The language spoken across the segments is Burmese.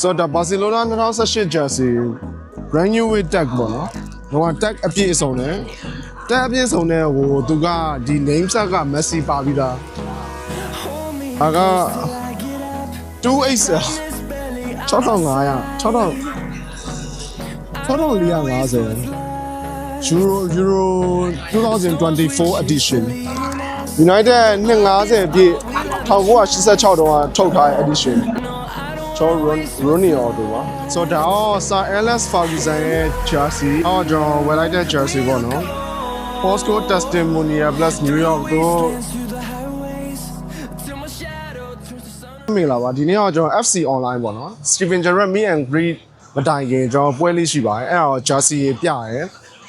ဆိုတော့ဘာစီလိုနာ2018 jersey brand new with tag ပေါ့နော်ဟိုက tag အပြည့်အစုံနဲ့ tag အပြည့်အစုံနဲ့ဟိုသူကဒီ name set က Messi ပါပြီးသားအာက280 6500 6000 6450 Euro Euro 2024 edition United 250ပြည့်1986တုန်းကထုတ်ထားတဲ့ edition ကျွန်တော် Ronnie တို့ပါဆိုတော့ဒါတော့ Sir Alex Ferguson ရဲ့ jersey အော်ကျွန်တော်ဝယ်လိုက်တဲ့ jersey ပေါ့နော် Postcode Testimonial plus New York တို့မင်္ဂလာပါဒီနေ့တော့ကျွန်တော် FC online ပေါ့နော် Steven Gerrard meet and greet မတိုင်ခင်ကျွန်တော်ပွဲလေးရှိပါတယ်အဲ့ဒါတော့ jersey တွေပြရဲ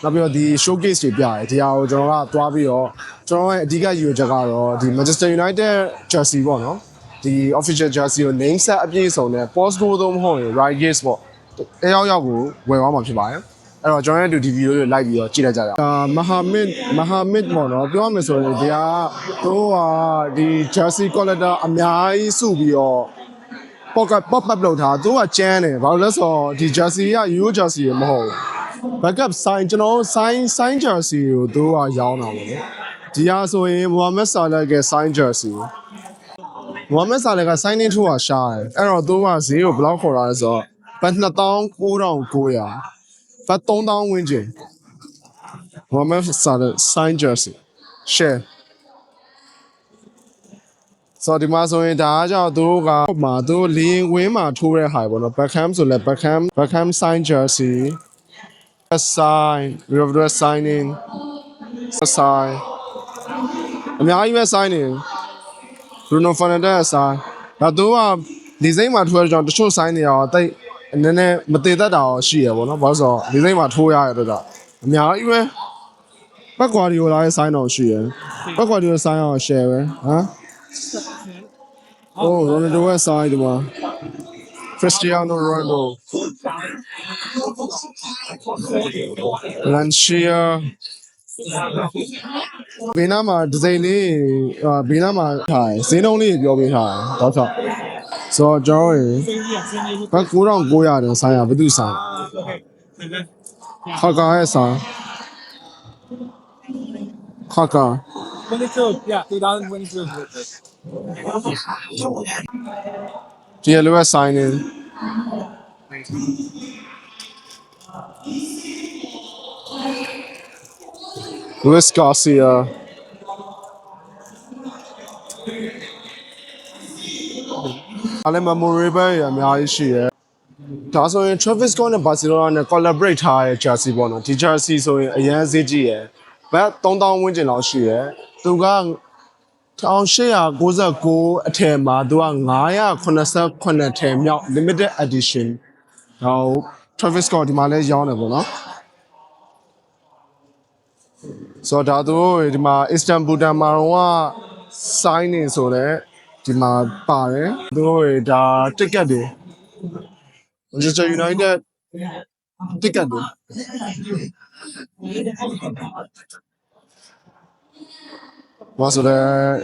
နောက်ပြီးတော့ဒီ showcase တွေပြရဲဒီဟာကိုကျွန်တော်ကသွားပြီးတော့ကျွန်တော်ရဲ့အဓိကရည်ရွယ်ချက်ကတော့ဒီ Manchester United jersey ပေါ့နော် ဒီ official jersey ကို name set အပြည့်စုံနဲ့ post goal သုံးမဟုတ်ရင် right gaze ပေါ့အဲရောက်ရောက်ကိုဝယ်သွားမှာဖြစ်ပါတယ်အဲ့တော့ကျွန်တော်ရဲ့ဒီဗီဒီယိုလေးလိုက်ပြီးတော့ကြည့်လိုက်ကြရအောင်အာမဟာမစ်မဟာမစ်ပေါ့နော်ပြောရမယ်ဆိုရင်ဒီဟာတို့ကဒီ jersey collector အများကြီးစုပြီးတော့ pocket pop up လောက်ထားသူကကျန်းတယ်ဘာလို့လဲဆိုတော့ဒီ jersey က Euro jersey မဟုတ်ဘူး backup sign ကျွန်တော် sign sign jersey ကိုသူကရောင်းတာပေါ့နော်ဒီဟာဆိုရင် Mohamed Salah ရဲ့ sign jersey မိုဟာမက်ဆာလက signing ထိုးတာရှားတယ်အဲ့တော့သူကဈေးကိုဘယ်လောက်ခေါ်တာလဲဆိုတော့ဘတ်2900ဘတ်3000ဝန်းကျင်မိုဟာမက်ဆာလ sign jersey share ဆိုတော့ဒီမှာဆိုရင်ဒါကကြောင့်သူတို့ကဟိုမှာသူတို့လင်းဝင်းမှာထိုးတဲ့ဟာပေါ့နော် Beckham ဆိုလဲ Beckham Beckham sign jersey sign we have to signing sign အများကြီးပဲ signing Bruno Fernandes ဆိုင်ဒါသူကဒီစိမ့်မှာထိုးရကြောင်တချို့ဆိုင်နေရောတိတ်နည်းနည်းမတည်တတ်တာရောရှိရပေါ့နော်ဘာလို့ဆိုတော့ဒီစိမ့်မှာထိုးရရတော့အများကြီးပဲဘက်ကွာဒီယိုလာရဲ့ဆိုင်တော့ရှိရဘက်ကွာဒီယိုဆိုင်အောင် share ပဲဟမ်အိုးရိုနယ်ဒိုရဲ့ဆိုင်ဒီမှာ Cristiano Ronaldo Lancia ဘေးနားမှာဒီဇိန်လေးအာဘေးနားမှာထားတယ်ဈေးနှုန်းလေးပြောပေးထားတယ်တော့ဆိုဆိုတော့ကျွန်တော်ရေဘတ်9900တဲ့ဆိုင်ရဘယ်သူဆိုင်ခါကာရဲ့ဆိုင်ခါကာ 22, yeah, 2022. ဒီလိုပဲဆိုင်နေ Luis Garcia အားလည်း memorable ရအများကြီးရှိရယ်ဒါဆိုရင် Travis Scott နဲ့ Barcelona နဲ့ collaborate ထားတဲ့ jersey ပေါ့နော်ဒီ jersey ဆိုရင်အရန်ဈေးကြီးရယ်ဘတ်3000ဝန်းကျင်လောက်ရှိရယ်သူက1899အထက်မှာသူက989ထည်မြောက် limited edition ဟော Travis Scott ဒီမှာလဲရောင်းတယ်ပေါ့နော် ဆိုတော့ဒါသူတို့ဒီမှာ Istanbul တန်မာတော့က sign နေဆိုတော့ဒီမှာပါတယ်သူတို့ဒါ ticket တွေ Manchester United ticket တွေဘာဆိုလဲ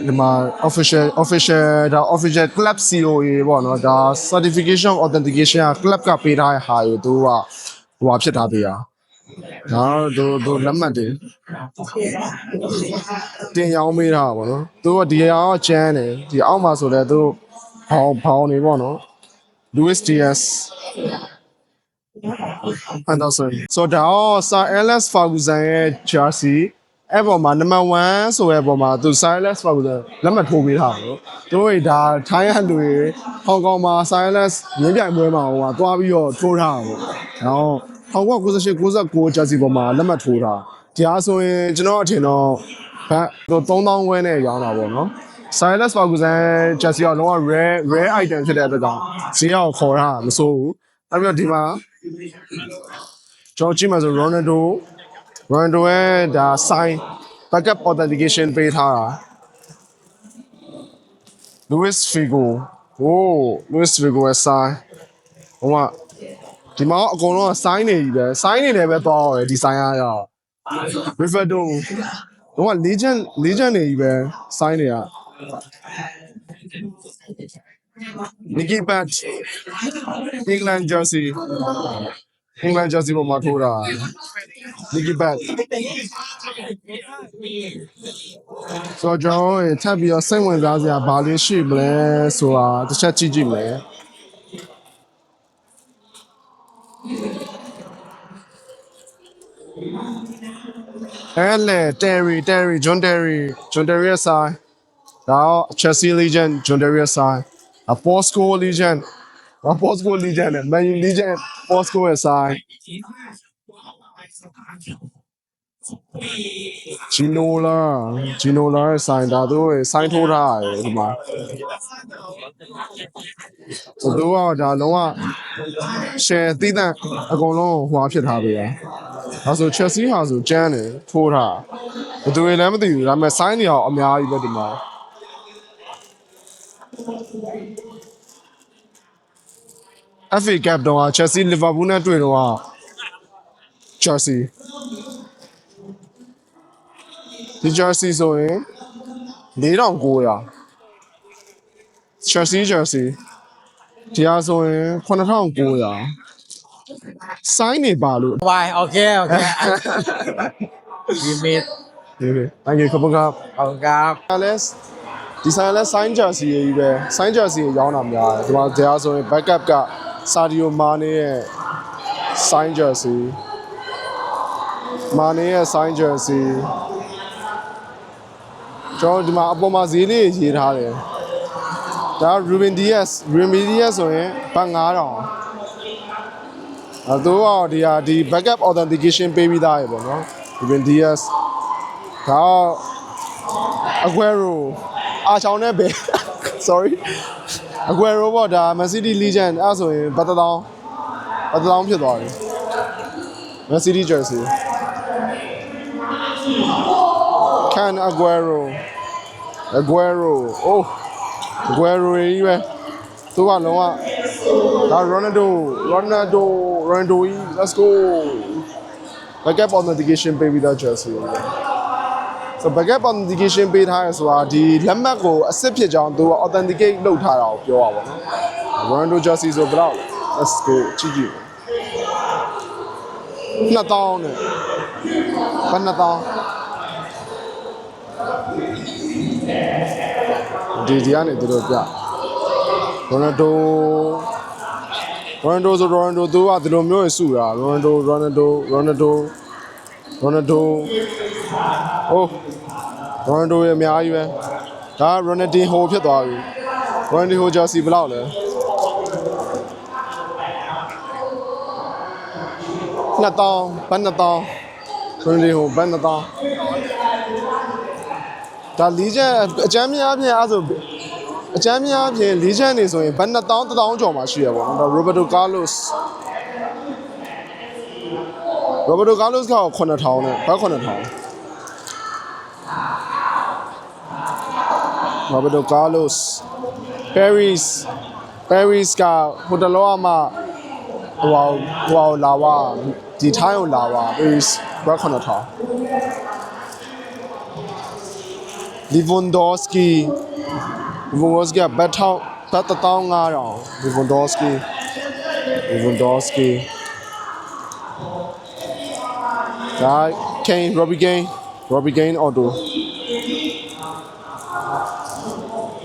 ဒီမှာ official official ဒါ official club COA ပေါ့နော်ဒါ certification authentication က club ကပေးထားတဲ့ဟာကိုသူကဟိုဟာဖြစ်ထားပေးတာ ဒါတော့သူလက်မှတ်တွေတင်ရောင်းပေးတာပေါ့နော်သူကဒီဟာကကျန်းတယ်ဒီအောက်မှာဆိုလဲသူဘောင်ဘောင်နေပေါ့နော် Luis Diaz Anderson ဆိုတော့ Sir Alex Ferguson ရဲ့ jersey အဲ့ပေါ်မှာ number 1ဆိုတဲ့ပေါ်မှာသူ Sir Alex Ferguson လက်မှတ်ထိုးပေးထားတယ်သူတို့ဒါထိုင်းဟန်တွေဟောင်ကောင်မှာ Sir Alex ရင်းပြိုင်ပွဲမှာဟိုကသွားပြီးတော့ထိုးထားတာပေါ့နော် 1998 99 jersey ပေါ်မှာလက်မှတ်ထိုးထားဒီအားဆိုရင်ကျွန်တော်အထင်တော့ဘတ်3000ဝန်းနဲ့ရောင်းတာပေါ့နော် Silas Ferguson jersey ကလုံးဝ rare rare item ဖြစ်တဲ့အတွက်ကြောင့်ဈေးရောက်ခေါ်တာမစိုးဘူးအဲ့ပြီးတော့ဒီမှာကျွန်တော်ကြည့်မှဆို Ronaldo Ronaldo ရဲ့ဒါ sign backup authentication ပေးထားတာ Luis Figo ဟိုး Luis Figo ရဲ့ sign ဟိုမှာ ဒီမှာအကုန်လုံးက sign နေပြီပဲ sign နေတယ်ပဲသွားရတယ်ဒီ sign ရတော့ Rivaldo တော့ legend legend နေပြီပဲ sign တွေက Nicky Pat England jersey England jersey ပေါ်မှာထိုးတာ Nicky Pat ဆိုတော့ကျွန်တော်တို့ထပ်ပြီးတော့စိတ်ဝင်စားစရာဘာလေးရှိမလဲဆိုတာတစ်ချက်ကြည့်ကြည့်မယ် အဲ့လေ Terry Terry John Terry John Terry ရဲ့ဆိုင်ဒါတော့ Chelsea legend John Terry ရဲ့ဆိုင်အ Postco legend အ Postco legend နဲ့ Man U legend Postco ရဲ့ဆိုင် ဂျီနိုလာဂျီနိုလာရဲ့ဆိုင်ဒါသူရဲ့ဆိုင်ထိုးထားရတယ်ဒီမှာသူတို့ကဒါလုံးဝ share သီးသန့်အကုန်လုံးဟွာဖြစ်ထားပြီอ่ะဒါဆို Chelsea ဟာဆိုကျန်းတယ်ထိုးထားဘယ်သူတွေလည်းမသိဘူးဒါပေမဲ့ဆိုင်နေအောင်အများကြီးပဲဒီမှာ FA Cup တော့ Chelsea Liverpool နဲ့တွေ့တော့ Chelsea ဒီ jersey ဆိုရင်4900 Chelsea jersey ဒီအားဆိုရင်9900စိုင်းနေပါလို့ Why? Okay, okay. we meet. ဒီပဲ thank you ခပက Oh, God. ဒါလဲဒီဆိုင်လဲ sign jersey ရေးကြီးပဲ sign jersey ကိုရောင်းတာများတယ်ဒီမှာဒီအားဆိုရင် backup က Sadio Mane ရဲ့ sign jersey Mane ရဲ့ sign jersey ကျွန်တော်ဒီမှာအပေါ်မှာဈေးလေးရေးထားတယ်ဒါ Ruben Diaz Ruben Diaz ဆိုရင်ဘတ်9000အဲတော့ဒီဟာဒီ backup authentication ပေးပြီးသားရေပေါ့နော် Ruben Diaz ဒါတော့ Aguero အာချောင်းနဲ့ပဲ sorry Aguero ပေါ့ဒါ Man City legend အဲ့ဒါဆိုရင်ဘတ်တတောင်းဘတ်တတောင်းဖြစ်သွားပြီ Man City jersey Can Aguero Aguero oh Aguero ကြီးပဲသူကလုံးဝဒါ Ronaldo Ronaldo Ronaldo ကြီး let's go backup authentication ပေးပြီးသား jersey ပဲ so backup authentication ပေးထားရဆိုတာဒီလက်မှတ်ကိုအစစ်ဖြစ်ကြောင်းသူက authenticate လုပ်ထားတာကိုပြောတာပေါ့နော် Ronaldo jersey ဆိုဘယ်လောက်လဲ let's go ကြည့်ကြည့်2000နဲ့ဘာ2000 ဒီဒီကနေသူတို့ပြ Ronaldo Ronaldo ဆို Ronaldo သူကဒီလိုမျိုးစုတာ Ronaldo Ronaldo Ronaldo Ronaldo ဟို Ronaldo ရဲ့အများကြီးပဲဒါ Ronaldinho ဖြစ်သွားပြီ Ronaldinho jersey ဘယ်လောက်လဲ2000ဘတ်2000 Ronaldinho ဘတ်2000 ဒါလီဂျန်အချမ်းများဖြင့်အဲ့ဆိုအချမ်းများဖြင့်လီဂျန်နေဆိုရင်ဘတ်2000 1000ကျော်မှာရှိရပါတော့ဒါ Roberto Carlos Roberto Carlos က9000နဲ့ဘတ်9000 Roberto Carlos Paris Paris ကဟိုတလောကမှဟိုဟာဟိုဟာလာဝဒီထိုင်းကိုလာဝ Paris ဘ တ်9000 Lewandowski Lewandowski ကဘတ်ထောက်ဘတ်15000 Lewandowski Lewandowski ဒါ Kane Robbie Kane Robbie Kane auto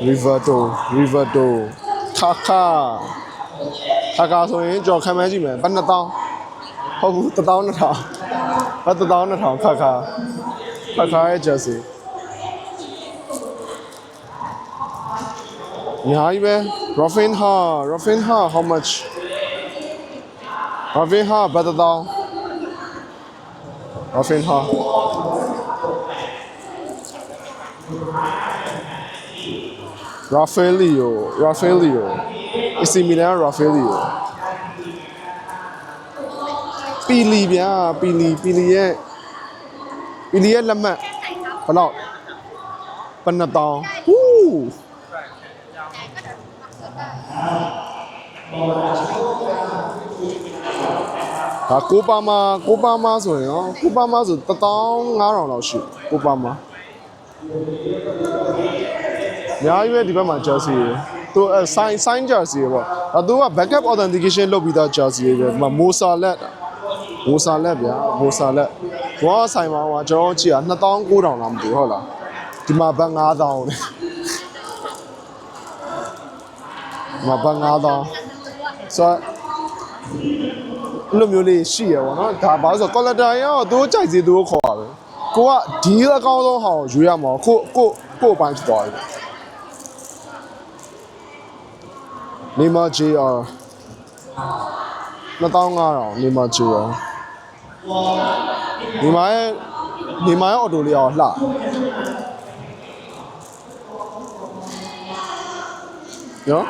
Riverdo Riverdo Kaka Kaka ဆိုရင်ကျွန်တော်ခံမှန်းကြည့်မယ်ဘတ်2000ဟုတ်ဘူး12000ဘတ်12000 Kaka Kaka ရဲ့ jersey ညာကြီးပဲ Rafinha Rafinha how much Rafinha ဘတ်1000 Rafinha Rafaelio Rafaelio AC Milan Rafaelio ပီလီဗျာပီလီပီလီရဲ့ပီလီရဲ့လက်မှတ်ဘယ်လောက်ဘယ်နှစ်တောင်းဟူး ဒါကိုပါမာကိုပါမာဆိုရင်ရောကိုပါမာဆို15000လောက်ရှိကိုပါမာအများကြီးပဲဒီဘက်မှာ Chelsea ရယ်သူအဲ sign sign jersey ပေါ့အဲသူက backup authentication လုပ်ပြီးသား jersey ပဲဒီမှာ Mosa Let Mosa Let ဗျာ Mosa Let ဘောဆိုင်မှာဟိုကျွန်တော်ကြည့်တာ2900လားမသိဘူးဟုတ်လားဒီမှာဘတ်9000 ဒီမှာဘတ်9000ဆိုတော့အဲ့လိုမျိုးလေးရှိရပါတော့ဒါဘာလို့ဆို collector ရောသူတို့ကြိုက်စီသူတို့ခေါ်တာပဲကိုကဒီအကောင်းဆုံးဟာကိုယူရမှာကိုကိုကိုအပိုင်းဖြစ်သွားပြီနေမ JR 2500နေမ JR နေမရဲ့နေမရဲ့အော်တိုလေးအောင်လှရော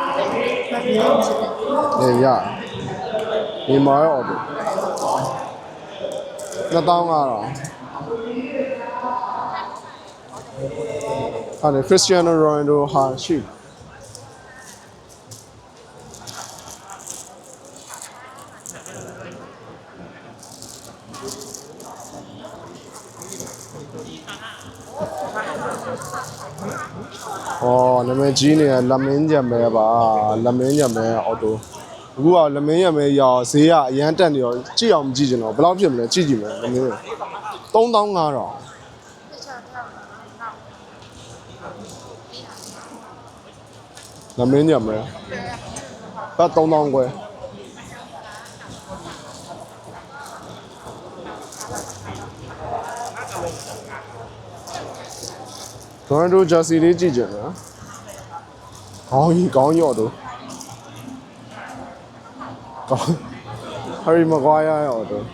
နေရနေမရဲ့အော်တို2500အဲ့ခရစ္စတီယာနိုရိုနယ်ဒိုဟာရှိ။ အော်လမင်းကြီးနေရလမင်းကြံမဲပါလမင်းကြံမဲအော်တိုအခုကလမင်းကြံမဲရောဈေးကအရန်တက်နေရောကြည့်အောင်မကြည့်ချင်တော့ဘယ်လောက်ဖြစ်မလဲကြည့်ကြည့်မယ်လမင်း3500လမင်းကြံမဲဘတ်3000ခွဲ ဒွန်ဒိုဂျာစီလေးကြည့်ကြမယ်ခေါင်းကြီးခေါင်းရော့တော့ခေါင်းဟရီမကွာယာရော့တော့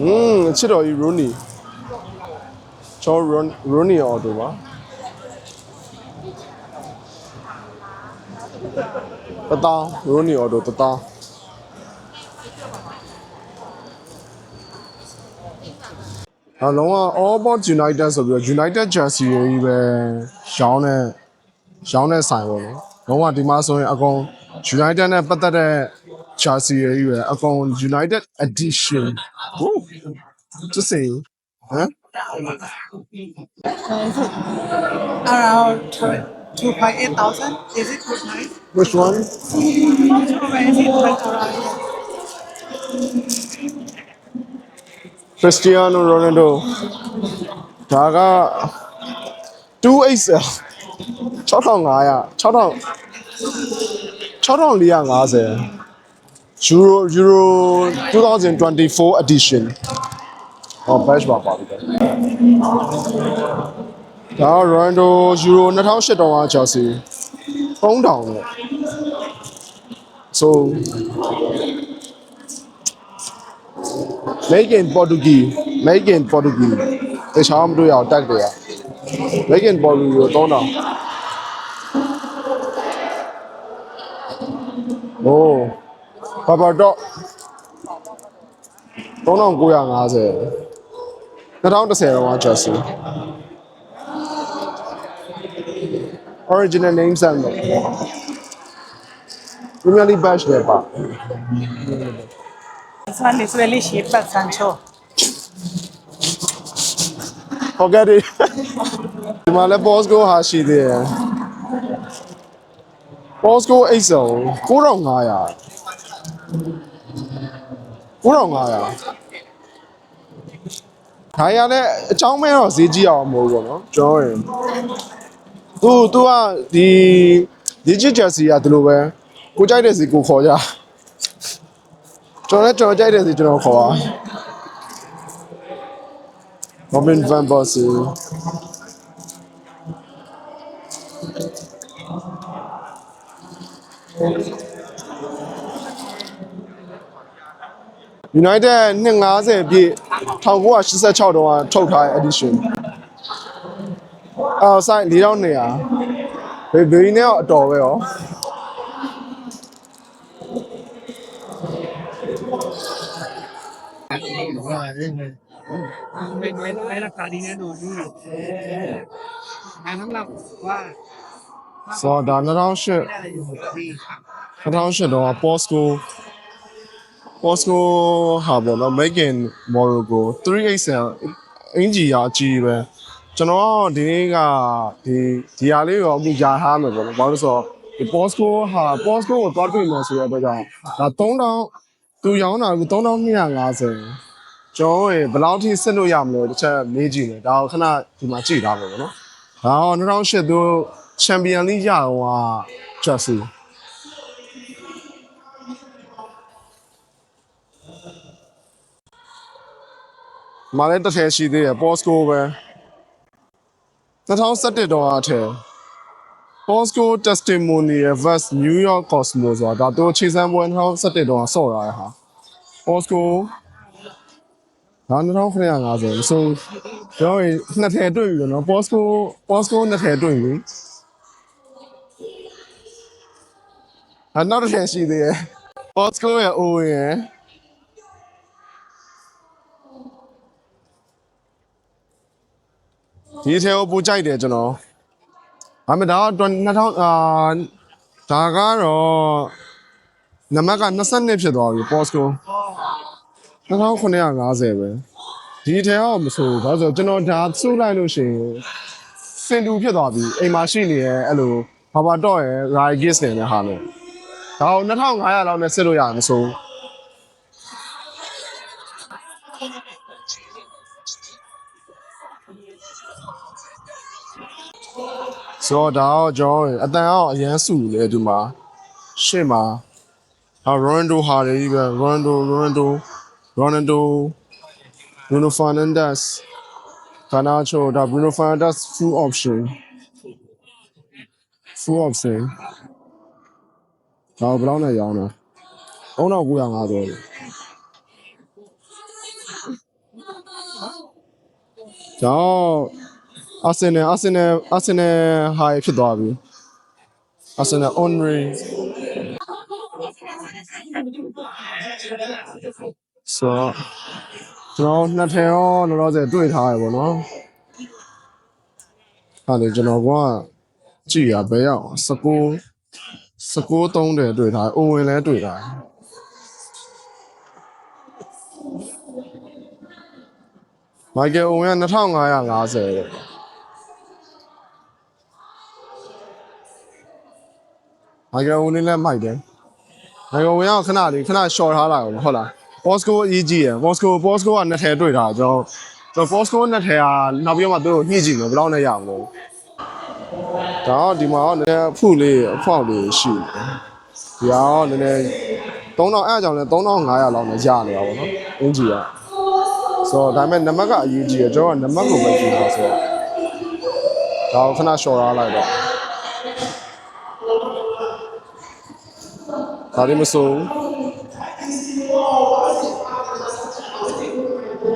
อืม ချစ်တော်ကြီးရိုနီချောရိုရိုနီအော်တိုပါတတောင်းရိုနီအော်တိုတတောင်းအလုံးက all about united ဆိုပြီးတော့ united jersey တွေကြီးပဲရောင်းတဲ့ရောင်းတဲ့ဆိုင်ပေါ့နော်လုံးဝဒီမှာဆိုရင်အကုန် united နဲ့ပတ်သက်တဲ့ jersey တွေကြီးပဲအကုန် united edition To saying. Huh? Around two point eight thousand. Is it good night? Which one? Cristiano Ronaldo ဒါက 2XL 6500 6450 Euro Euro 2024 edition ဟော batch ပါပါပြီဒါက Ronaldo Euro 2008တောင်က Chelsea 3000နဲ့ so make in Portuguese make in Portuguese တခြားမတွေ့ရအောင်တက်တယ်ရ make in Portuguese ကို3000โอ้ဘာဘာတော့3950 2010တော့ Chelsea original name စမ်းတော့ Premier League badge လည်းပါ This one is really cheap, but Sancho. forget it ဒီမှာလည်း Bosco ဟာရှိသေးတယ် Bosco အိတ်စုံ9500 9500 ခိုင်ရလည်းအချောင်းမဲတော့ဈေးကြီးအောင်မဟုတ်ဘူးပေါ့နော်ကျွန်တော်ရင်သူသူကဒီ digit jersey ကဒီလိုပဲကိုကြိုက်တဲ့စီကိုခေါ်ကြကျွန်တော်လည်းကျွန်တော်ကြိုက်တဲ့စီကျွန်တော်ခေါ်ပါ Robin van Persie United 250ပြည့် 1986တုန်းကထုတ်ထားတဲ့ edition အော်ဆိုင်4200ဘေဘေနဲ့တော့အတော်ပဲရော ပါတယ် เป็นไว้ไว้ราคาดีแน่นอนนี่งานทั้งเราว่า ဆိုတော့ဒါ2008 ไม่ได้อะไรอยู่ดี 2008တော့ Postco Postco ဟာပေါ့နော် Make in Morocco 387အင်ဂျီရာအကြီးပဲကျွန်တော်ဒီနေ့ကဒီဒီဟာလေးရောအခုယာထားမယ်ပေါ့နော်ဘာလို့လဲဆိုတော့ဒီ Postco ဟာ Postco ကိုသွားတွေ့မယ်ဆိုတဲ့အတွက်ကြောင့်ဒါ3000သူရောင်းတာက3250ကျွန်တော်ရေဘယ်လောက်ထိစစ်လို့ရမလို့တစ်ချက်မေးကြည့်မယ်ဒါကိုခဏဒီမှာကြည့်ထားမယ်ပေါ့နော်ဒါတော့2008သူချန်ပီယံလိရတော့က Chelsea မာလည်းတစ်ထည်ရှိသေးတယ် Postco ပဲ2017တော့အထည် Postco Testimonial vs New York Cosmos ဆိုတာဒါတို့ခြေစမ်းပွဲ2017တော့ဆော့ရတဲ့ဟာ Postco ဒါ2950မဆိုကျွန်တော်နှစ်ထည်တွေ့ပြီနော် Postco Postco နှစ်ထည်တွေ့ပြီအနောက်တစ်ထည်ရှိသေးတယ် Postco ရဲ့ O ရဲ့ ဒီအထဲကိုပူကြိုက်တယ်ကျွန်တော်။ဒါပေမဲ့ဒါက2000အာဒါကတော့နံပါတ်က22ဖြစ်သွားပြီ Postco 2950ပဲဒီအထဲကမဆိုဘူးဘာလို့လဲဆိုတော့ကျွန်တော်ဒါစုလိုက်လို့ရှိရင်စင်တူဖြစ်သွားပြီအိမ်မှာရှိနေရဲ့အဲ့လိုဘာဘာတော့ရဲ့ Rai Gis နေတဲ့ဟာနဲ့ဒါကို2500လောက်နဲ့စစ်လို့ရမှာမဆိုဘူး ဆိုတော့ဒါတော့ကျွန်တော်အတန်အောင်အရန်စုလေဒီမှာရှေ့မှာဟာရိုနန်ဒိုဟာတွေကြီးပဲရိုနန်ဒိုရိုနန်ဒိုရိုနန်ဒိုဘရူနိုဖာနန်ဒက်စ်ကာနာချိုဒါဘရူနိုဖာနန်ဒက်စ် full option full option ဒါဘယ်လောက်နဲ့ရောင်းတာ3950ပဲကျောင်း အာဆင်နယ်အာဆင်နယ်အာဆင်နယ်ဟာဖြစ်သွားပြီအာဆင်နယ် onry ဆိုတော့ကျွန်တော်နှစ်ထည်ရောလောလောဆယ်တွေ့ထားရပါတော့အဲ့ဒါကျွန်တော်ကကြည့်ရဘယ်ရောက်19 19သုံးတယ်တွေ့ထားအိုဝင်လည်းတွေ့ထားမိုက်ကယ်အိုဝင်က2550တဲ့ မိုက်ကယ်ဝင်လည်းမိုက်တယ်မိုက်ကယ်ဝင်ကခဏလေးခဏ short ထားလိုက်အောင်ဟုတ်လား Bosco အရေးကြီးရယ် Bosco Bosco ကနှစ်ထည်တွေ့တာကျွန်တော်ကျွန်တော် Bosco နှစ်ထည်ကနောက်ပြီးတော့မှသူတို့ညှိကြည့်မယ်ဘယ်လောက်နဲ့ရအောင်လို့ဒါတော့ဒီမှာတော့နည်းနည်းအဖုလေးအဖောက်လေးရှိတယ်ဒီကတော့နည်းနည်း3000အဲ့အကြောင်းလဲ3500လောက်နဲ့ရနေတာပေါ့နော်အင်ဂျီကဆိုတော့ဒါပေမဲ့နံပါတ်ကအရေးကြီးရယ်ကျွန်တော်ကနံပါတ်ကိုပဲကြည့်တာဆိုတော့ဒါကိုခဏ short ထားလိုက်တော့ ဒါတွေမစိုး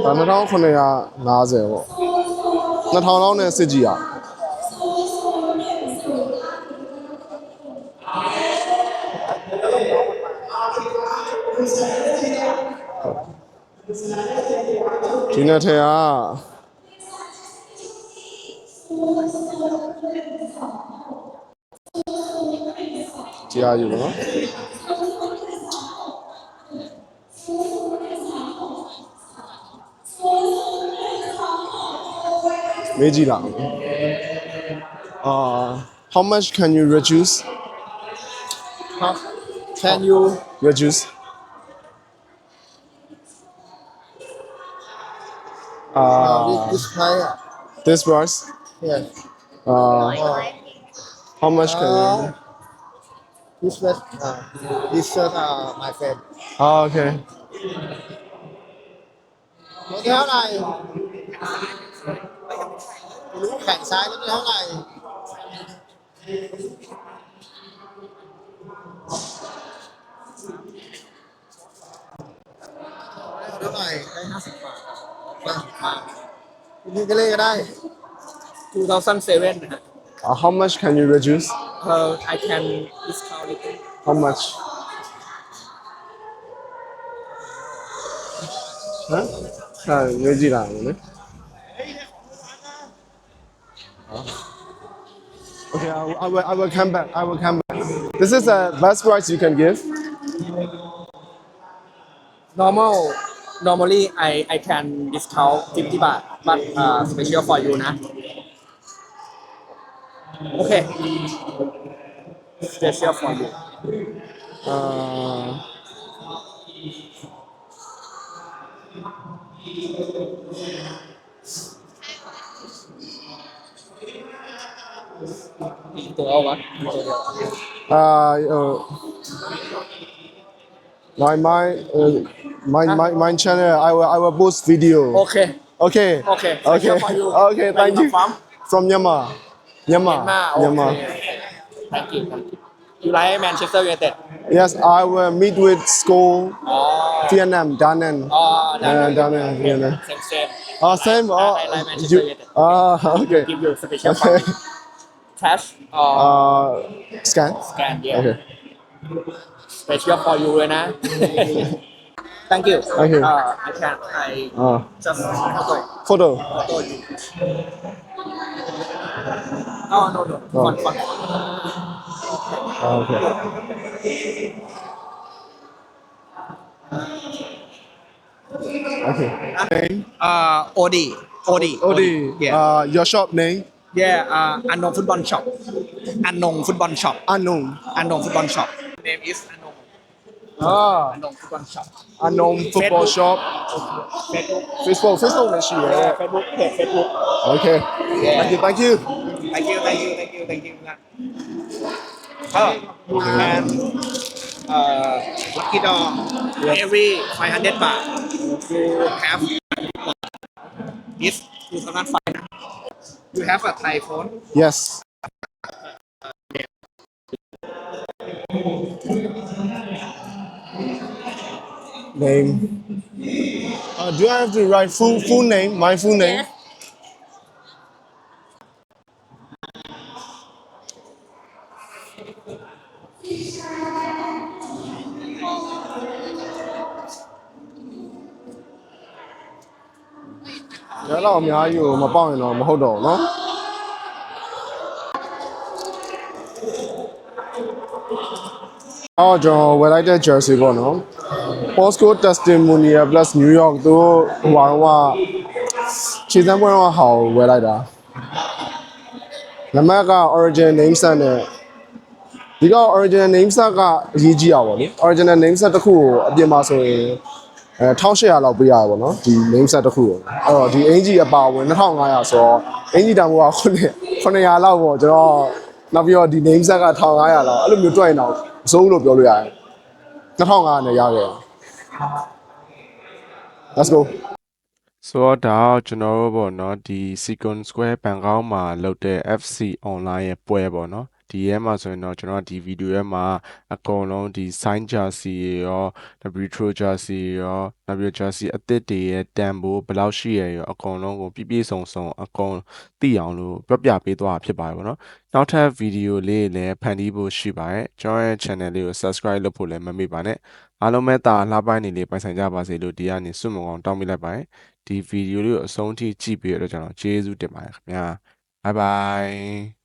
ဒါ2950ပေါ့2000လောက်နဲ့စစ်ကြည့်ရဒီနေ့ထဲကကြားယူပါနော် Uh, how much can you reduce huh? can you reduce Uh, this, this price. This price? Yes. Uh, uh how much can uh, you? This was uh, this shirt uh, uh, my friend. Oh, okay. Okay. รู้แข่งซ้ายแล้วเท่าไหร่เท่าไหร่ได้ห้าสิบบาทห้ามาคุณนี่ก็เล่ก็ได้ 2007 นะฮะ Uh, how much can you reduce? Uh, I can discount it How much? Huh? ใช่ไม่จีรังนย Okay, I will, I will, I will come back. I will come back. This is the best price you can give. normal normally I I can discount 50 baht but uh, special for you นะ okay special for you Uh, อีก ตัวเอาวะมีตัวเดียว uh, uh, my my uh, my my my channel. I will I will post video. โอเค Okay. Okay. Okay. Thank you for you. Okay. Where Thank you you. from? From Myanmar. Myanmar. มาโอ Myanmar. เค thank you thank you you like Manchester United Yes, I will meet with school อ๋อ Vietnam, Danang. อ๋อได้ Uh, Danang. Vietnam. same same Oh, same. Oh, I like Manchester you. United. Ah, okay. give you special for Okay. me cash or Uh, scan. scan yeah Okay. special for you เลยนะ thank you Thank you. uh, I can I Uh, just photo photo. photo you oh no no Oh. fun fun Uh, okay. Okay. uh Odi Odi Odi, yeah uh, your shop name? Yeah, uh, Anong Football Shop. Anong Football Shop. Anong. Anong Football Shop. Name is Anong. Ah, Anong Football Shop. Anong Football Shop. Facebook. Facebook. Facebook လည်းရှိတယ် Facebook. Yeah, Facebook. Okay. Yeah. Thank you. Thank you. Thank you. Thank you. Thank you. Thank you. Oh, and uh, lucky dog. Yeah. Every 500 baht, you have is 2,500 you have a Thai phone Yes. Name. Uh, do I have to write full full name? My full name? ။ ဒါတော့အများကြီးကိုမပေါက်ရင်တော့မဟုတ်တော့ဘူးเนาะ။အော်ကျွန်တော်ဝယ်လိုက်တဲ့ jersey ပေါ့နော်။ Postco Testimonial Plus New York တို့ဟိုဟာဟိုခြေစမ်းပွဲတော့ဟာကိုဝယ်လိုက်တာ။နံပါတ်က original name set နဲ့ဒီက original name set ကအရေးကြီးတာပေါ့လေ original name set တစ်ခုကိုအပြင်မှာဆိုရင် အဲ1800လောက်ပေးရတယ်ပေါ့နော်ဒီ name set တစ်ခုကိုအဲ့တော့ဒီအင်ဂျီအပါဝင်2500ဆိုတော့အင်ဂျီတန်ဖိုးက9 900လောက်ပေါ့ကျွန်တော်နောက်ပြီးတော့ဒီ name set က1500လောက်အဲ့လိုမျိုးတွက်ရင်တော့အစိုးလို့ပြောလို့ရတယ်2500နဲ့ရခဲ့တယ် Let's go ဆိုတော့ဒါတော့ကျွန်တော်တို့ပေါ့နော်ဒီ Second Square ဘန်ကောက်မှာလုပ်တဲ့ FC online ရဲ့ပွဲပေါ့နော် ဒီရဲမှာဆိုရင်တော့ကျွန်တော်ဒီဗီဒီယိုရဲမှာအကုန်လုံးဒီ sign jersey တွေရော retro jersey တွေရောနောက်ပြီး jersey အသစ်တွေရဲ့တန်ဖိုးဘယ်လောက်ရှိရရောအကုန်လုံးကိုပြည့်ပြည့်စုံစုံအကုန်သိအောင်လို့ပြောပြပေးသွားတာဖြစ်ပါတယ်ပေါ့နော်နောက်ထပ်ဗီဒီယိုလေးတွေလည်းဖန်တီးဖို့ရှိပါတယ်ကျွန်တော်ရဲ့ channel လေးကို subscribe လုပ်ဖို့လည်းမမေ့ပါနဲ့အားလုံးပဲတာလှပိုင်းနေလေးပိုင်ဆိုင်ကြပါစေလို့ဒီကနေစွတ်မုံအောင်တောင်းပေးလိုက်ပါတယ်ဒီဗီဒီယိုလေးကိုအဆုံးထိကြည့်ပြီးတော့ကျွန်တော်ကျေးဇူးတင်ပါတယ်ခင်ဗျာဘိုင်ဘိုင်